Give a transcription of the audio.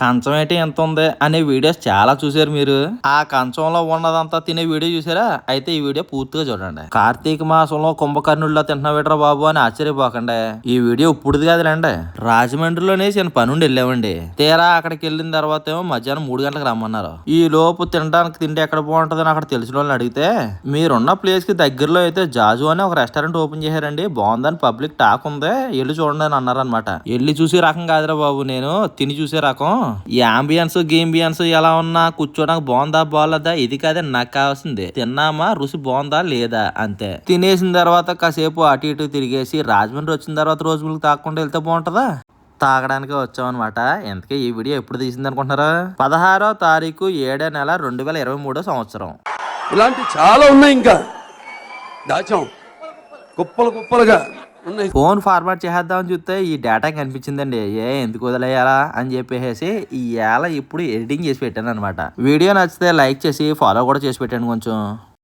కంచం ఏంటి ఎంత ఉంది అనే వీడియోస్ చాలా చూసారు మీరు. ఆ కంచంలో ఉన్నదంతా తినే వీడియో చూసారా అయితే ఈ వీడియో పూర్తిగా చూడండి. కార్తీక మాసంలో కుంభకర్ణుడిలో తింటున్న బాబు అని ఆశ్చర్యపోకండి. ఈ వీడియో ఇప్పుడుది కాదులేండి. రాజమండ్రిలోనే చిన్న పనుండి వెళ్ళామండి. తీరా అక్కడికి వెళ్ళిన తర్వాత ఏమో మధ్యాహ్నం మూడు గంటలకు రమ్మన్నారు. ఈ లోపు తినడానికి తిండి ఎక్కడ బాగుంటుందని అక్కడ తెలిసిన వాళ్ళని అడిగితే మీరున్న ప్లేస్కి దగ్గరలో అయితే జాజు అని ఒక రెస్టారెంట్ ఓపెన్ చేశారండి. బాగుందని పబ్లిక్ టాక్ ఉంది. వెళ్ళి చూడండి అని అన్నారు అనమాట వెళ్ళి చూసే రకం కాదురా బాబు నేను. తిని చూసే రకం. ఈ అంబియన్స్ గేంబియన్స్ ఎలా ఉన్నా కూర్చోడానికి బాగుందా బాగలేదా ఇది కాదే నాకు కావాల్సింది. తిన్నామా రుచి బాగుందా లేదా అంతే. తినేసిన తర్వాత కాసేపు అటు ఇటు తిరిగేసి రాజమండ్రి వచ్చిన తర్వాత రోజు మిల్క్ తాగకుండా వెళ్తే బాగుంటుందా? తాగడానికి వచ్చామన్నమాట. ఇంతకీ ఈ వీడియో ఎప్పుడు తీసింది అనుకుంటున్నారా? పదహారో తారీఖు ఏడో నెల రెండు వేల ఇరవై మూడో సంవత్సరం. ఇలాంటి చాలా ఉన్నాయి ఇంకా. దాచాం. కుప్పలు కుప్పలుగా. ఫోన్ ఫార్మాట్ చేద్దామని చూస్తే ఈ డేటా కనిపించిందండి. ఏ ఎందుకు వదిలేయాలా అని చెప్పేసి ఈ ఏళ ఇప్పుడు ఎడిటింగ్ చేసి పెట్టాను అనమాట వీడియో నచ్చితే లైక్ చేసి ఫాలో కూడా చేసి పెట్టాను కొంచెం.